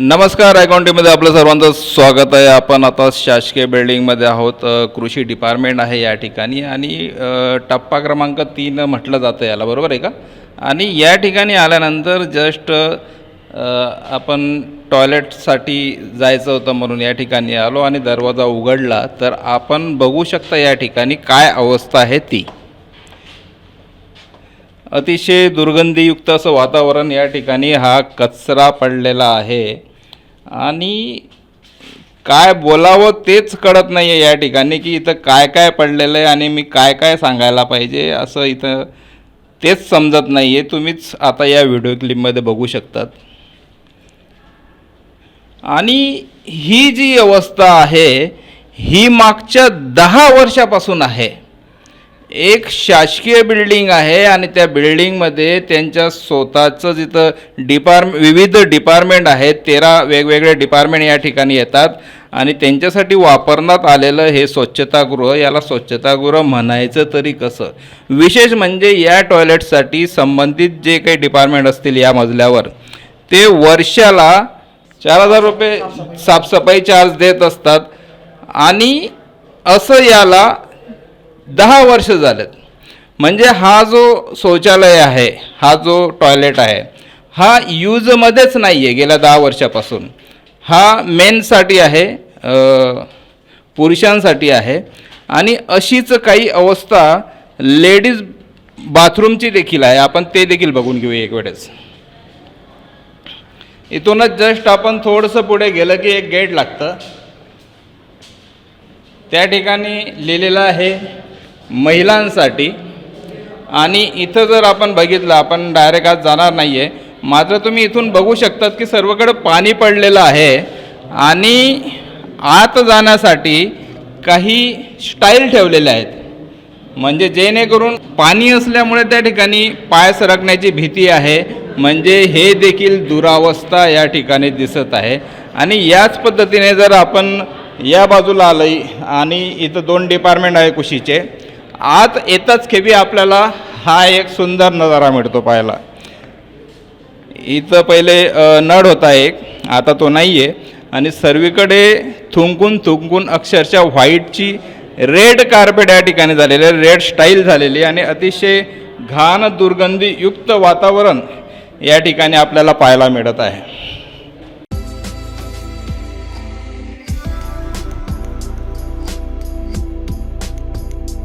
नमस्कार अकाउंटीमध्ये आपलं सर्वांचं स्वागत आहे. आपण आता शासकीय बिल्डिंगमध्ये आहोत. कृषी डिपार्टमेंट आहे या ठिकाणी आणि टप्पा क्रमांक तीन म्हटलं जातं याला बरोबर आहे का? आणि या ठिकाणी आल्यानंतर जस्ट आपण टॉयलेटसाठी जायचं होतं म्हणून या ठिकाणी आलो आणि दरवाजा उघडला. तर आपण बघू शकता या ठिकाणी काय अवस्था आहे ती. अतिशय दुर्गंधीयुक्त असं वातावरण या ठिकाणी हा कचरा पडलेला आहे. आणि काय बोलावं तेच कळत नाही आहे या ठिकाणी की इथं काय काय पडलेलं आहे आणि मी काय काय सांगायला पाहिजे असं इथं तेच समजत नाही आहे तुम्हीच आता या व्हिडिओ क्लिपमध्ये बघू शकतात. आणि ही जी अवस्था आहे ही मागच्या दहा वर्षापासून आहे. एक शासकीय बिल्डिंग आहे आणि त्या बिल्डिंगमध्ये त्यांच्या स्वतःचं जिथं डिपार्म विविध डिपार्टमेंट आहेत तेरा वेगवेगळे डिपार्टमेंट या ठिकाणी येतात. आणि त्यांच्यासाठी वापरण्यात आलेलं हे स्वच्छतागृह याला स्वच्छतागृह म्हणायचं तरी कसं? विशेष म्हणजे या टॉयलेटसाठी संबंधित जे काही डिपार्टमेंट असतील या मजल्यावर ते वर्षाला चार हजार रुपये साफसफाई चार्ज देत असतात. आणि असं याला दहा वर्ष झालेत. म्हणजे हा जो शौचालय आहे हा जो टॉयलेट आहे हा यूजमध्येच नाही आहे गेल्या दहा वर्षापासून. हा मेनसाठी आहे पुरुषांसाठी आहे आणि अशीच काही अवस्था लेडीज बाथरूमची देखील आहे. आपण ते देखील बघून घेऊ एक वेळेस. इथूनच जस्ट आपण थोडंसं पुढे गेलं की एक गेट लागतं. त्या ठिकाणी लिहिलेलं आहे महिलांसाठी. आणि इथं जर आपण बघितलं आपण डायरेक्ट आज जाणार नाही आहे मात्र तुम्ही इथून बघू शकतात की सर्वकडे पाणी पडलेलं आहे. आणि आत जाण्यासाठी काही स्टाईल ठेवलेल्या आहेत. म्हणजे जेणेकरून पाणी असल्यामुळे त्या ठिकाणी पाय सरकण्याची भीती आहे. म्हणजे हे देखील दुरावस्था या ठिकाणी दिसत आहे. आणि याच पद्धतीने जर आपण या बाजूला आलं आणि इथं दोन डिपार्टमेंट आहे कुशीचे आत येताच खेबी आपल्याला हा एक सुंदर नजारा मिळतो पाहायला. इथं पहिले नळ होता एक आता तो नाही आहे आणि सर्वीकडे थुंकून थुंकून अक्षरशः व्हाईटची रेड कार्पेट या ठिकाणी झालेलं आहे रेड स्टाईल झालेली आणि अतिशय घाण दुर्गंधीयुक्त वातावरण या ठिकाणी आपल्याला पाहायला मिळत आहे.